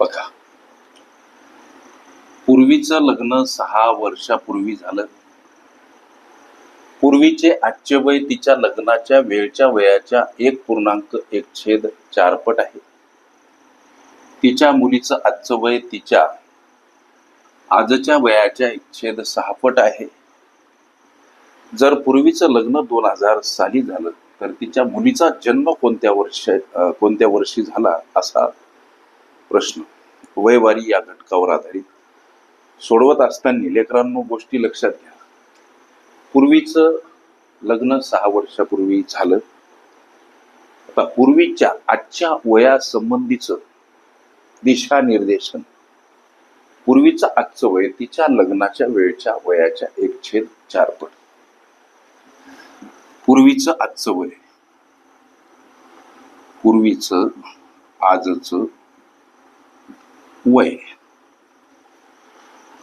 बघा. पूर्वीचं लग्न सहा वर्षापूर्वी झालं. पूर्वीचे आजचे वय तिच्या लग्नाच्या वेळच्या वयाच्या एक पूर्णांक एक छेद चारपट आहे. तिच्या मुलीचं आजचं वय तिच्या आजच्या वयाच्या एक छेद सहापट आहे. जर पूर्वीचं लग्न दोन हजार साली झालं तर तिच्या मुलीचा जन्म कोणत्या वर्ष कोणत्या वर्षी झाला असा प्रश्न. वयवारी या घटकावर आधारित. सोडवत असताना लेकरांनो गोष्टी लक्षात घ्या. पूर्वीचं लग्न सहा वर्षापूर्वी झालं. आता पूर्वीच्या आजच्या वयासंबंधीचं दिशानिर्देशन. पूर्वीचं आजचं वय तिच्या लग्नाच्या वेळच्या वयाच्या एक छेद चार पट. पूर्वीचं आजचं वय. पूर्वीचं आजचं वय.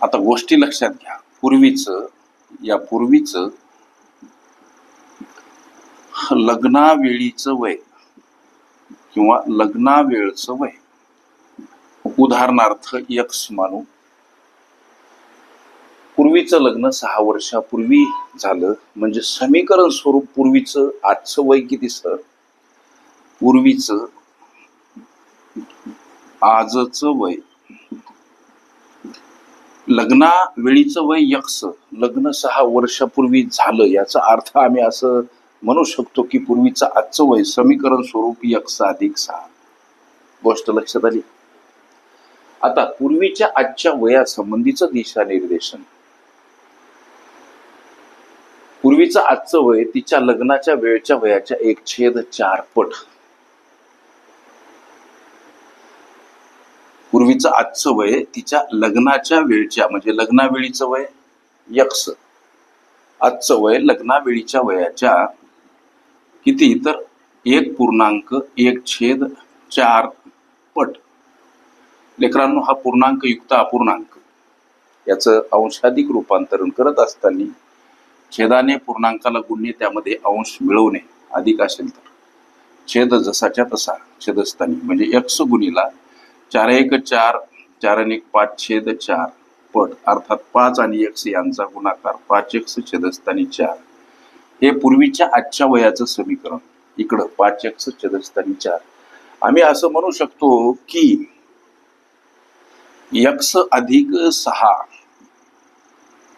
आता गोष्टी लक्षात घ्या. पूर्वीचं या पूर्वीचं लग्नावेळीचं वय किंवा लग्नावेळचं वय. उदाहरणार्थ यक्ष मानू पूर्वीचं लग्न सहा वर्षापूर्वी झालं. म्हणजे समीकरण स्वरूप पूर्वीचं आजचं वय किती सर? पूर्वीचं आजचं वय. लग्ना वेळीचं वय यक्स लग्न सहा वर्षापूर्वी झालं याचा अर्थ आम्ही असं म्हणू शकतो की पूर्वीचं आजचं वय समीकरण स्वरूप यक्ष अधिक सहा. गोष्ट लक्षात आली? आता पूर्वीच्या आजच्या वयासंबंधीचं दिशा निर्देशन पूर्वीचं आजचं वय तिच्या लग्नाच्या वेळच्या वयाच्या एक छेद चार पट. पूर्वीचं आजचं वय तिच्या लग्नाच्या वेळच्या म्हणजे लग्नावेळीचं वय यक्ष. आजचं वय लग्नावेळीच्या वयाच्या किती? तर एक पूर्णांक एक छेद चार पट. लेकरांनो हा पूर्णांक युक्त अपूर्णांक. याचं अंशाधिक रूपांतरण करत असताना छेदाने पूर्णांकाला गुणणे त्यामध्ये अंश मिळवणे अधिक असेल तर. छेद जसाच्या तसा छेदस्थानी म्हणजे यक्ष गुणीला चार एक चार चार आणि एक पाच छेद चार पट अर्थात पाच आणि एक्स यांचा गुणाकार पाच एक्स छेदस्थानी चार. हे पूर्वीच्या आजच्या वयाचं समीकरण. इकडं पाच एक्स छेदस्थानी चार. आम्ही असं म्हणू शकतो की यक्स अधिक सहा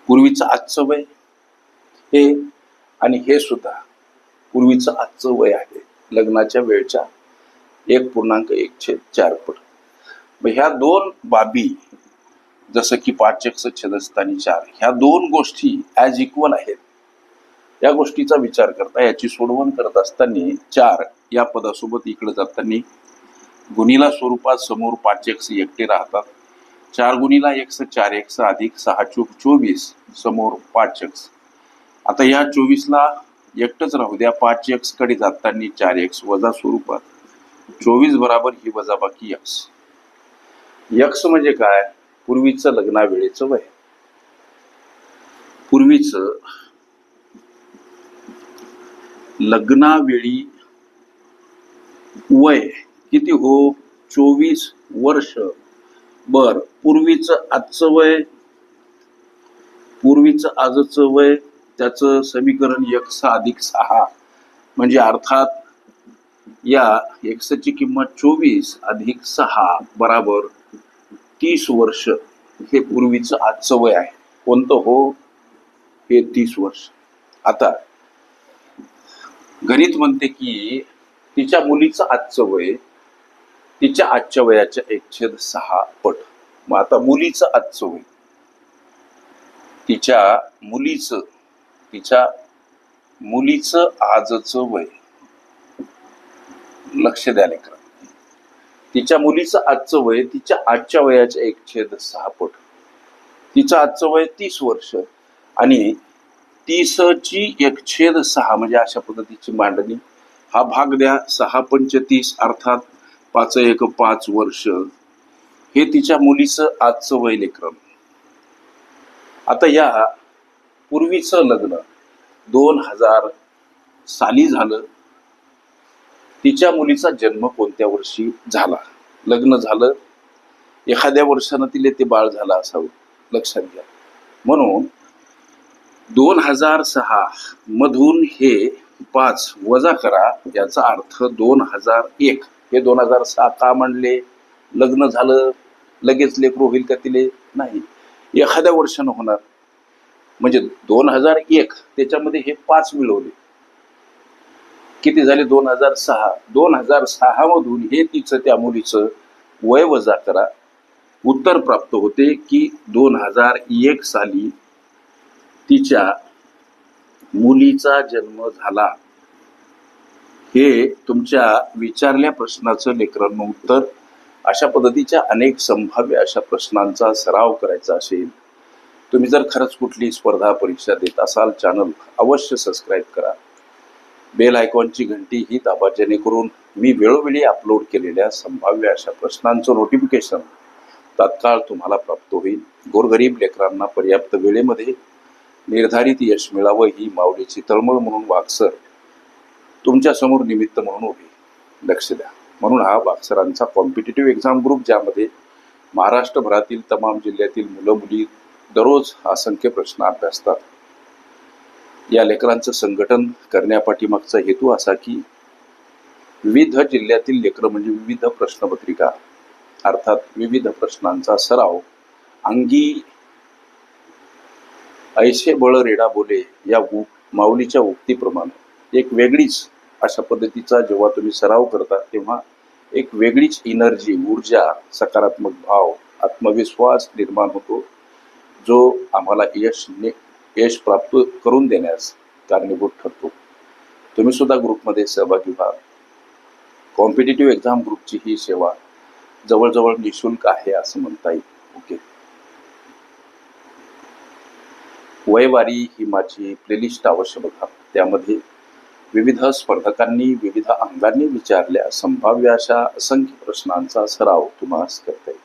पूर्वीचं आजचं वय हे आणि हे सुद्धा पूर्वीचं आजचं वय आहे लग्नाच्या वेळच्या एक पूर्णांक एक छेद चार पट. मग ह्या दोन बाबी जसं की पाच एक्स छेदस्थानी चार ह्या दोन गोष्टी ॲज इक्वल आहेत. या गोष्टीचा विचार करता याची सोडवण करत असताना चार या पदासोबत इकडे जाताना गुणीला स्वरूपात समोर पाच एक्स एकटे राहतात. चार गुणीला एक्स चार एक्स अधिक सहा चोक चोवीस समोर पाच एक्स आता या चोवीसला एकटंच राहू द्या पाच एक्सकडे जाताना चार एक्स वजा स्वरूपात. चोवीस बराबर ही वजाबाकी एक्स यक्ष म्हणजे काय? पूर्वीचं लग्नावेळेचं वय. पूर्वीचं लग्नावेळी वय किती हो? चोवीस वर्ष. बर पूर्वीचं आजचं वय? पूर्वीचं आजचं वय त्याचं समीकरण यक्ष अधिक सहा. म्हणजे अर्थात या एक्सची किंमत चोवीस अधिक सहा बराबर तीस वर्ष हे पूर्वीचं आजचं वय आहे. कोणतं? हो हे तीस वर्ष. आता गणित म्हणते की तिच्या मुलीचं आजचं वय तिच्या आजच्या वयाच्या एकछेद सहा पट. मग आता मुलीचं आजचं वय. तिच्या मुलीचं तिच्या मुलीचं आजचं वय. लक्ष द्या लेकर. तिच्या मुलीचं आजचं वय तिच्या आजच्या वयाच्या एक छेद सहा पट तिचं आजचं वय तीस वर्ष. आणि तीसची एक छेद सहा म्हणजे अशा पद्धतीची मांडणी. हा भाग द्या सहा पंचतीस अर्थात पाच एक पाच वर्ष. हे तिच्या मुलीचं आजचं वय लेखन आता या पूर्वीचं लग्न दोन हजार साली झालं. तिच्या मुलीचा जन्म कोणत्या वर्षी झाला? लग्न झालं? एखाद्या वर्षानं तिले ते बाळ झालं असावं. लक्षात घ्या. म्हणून दोन हजार सहा मधून हे पाच वजा करा याचा अर्थ दोन हजार एक. हे दोन हजार सहा का म्हणले? लग्न झालं? लगेच लेकरू होईल का तिले? नाही. एखाद्या वर्षानं होणार. म्हणजे दोन हजार एक त्याच्यामध्ये हे पाच मिळवले. किती झाले? दोन हजार सहा. दोन हजार सहा मधून हे तिचं त्या मुलीचं वय वजा करा. उत्तर प्राप्त होते की दोन हजार एक साली तिच्या मुलीचा जन्म झाला. हे तुमच्या विचारल्या प्रश्नाचं लेकरांना उत्तर. अशा पद्धतीच्या अनेक संभाव्य अशा प्रश्नांचा सराव करायचा असेल. तुम्ही जर खरंच कुठली स्पर्धा परीक्षा देत असाल चॅनल अवश्य सबस्क्राईब करा. बेल आयकॉनची घंटी ही दाबा जेणेकरून मी वेळोवेळी अपलोड केलेल्या संभाव्य अशा प्रश्नांचं नोटिफिकेशन तात्काळ तुम्हाला प्राप्त होईल. गोरगरीब लेकरांना पर्याप्त वेळेमध्ये निर्धारित यश मिळावं ही माऊलीची तळमळ म्हणून वागसर तुमच्यासमोर निमित्त म्हणून उभी. लक्ष द्या. म्हणून हा वागसरांचा कॉम्पिटेटिव्ह एक्झाम ग्रुप ज्यामध्ये महाराष्ट्रभरातील तमाम जिल्ह्यातील मुलं मुली दररोज असंख्य प्रश्न अभ्यासतात. या लेकरांचं संघटन करण्यापाठीमागचा हेतू असा की विविध जिल्ह्यातील लेकरं म्हणजे विविध प्रश्नपत्रिका अर्थात विविध प्रश्नांचा सराव अंगी ऐशे बळ रेडा बोले या माऊलीच्या उक्तीप्रमाणे. एक वेगळीच अशा पद्धतीचा जेव्हा तुम्ही सराव करता तेव्हा एक वेगळीच एनर्जी ऊर्जा सकारात्मक भाव आत्मविश्वास निर्माण होतो जो आम्हाला यश यश प्राप्त करून देण्यास कारणीभूत ठरतो. तुम्ही सुद्धा ग्रुपमध्ये सहभागी व्हा. कॉम्पिटेटिव्ह एक्झाम ग्रुपची ही सेवा जवळजवळ निशुल्क आहे असं म्हणता येईल. ओके. वयवारी ही माझी प्लेलिस्ट अवश्य बघा. त्यामध्ये विविध स्पर्धकांनी विविध अंगांनी विचारल्या संभाव्य अशा असंख्य प्रश्नांचा सराव तुम्हाला करता येईल.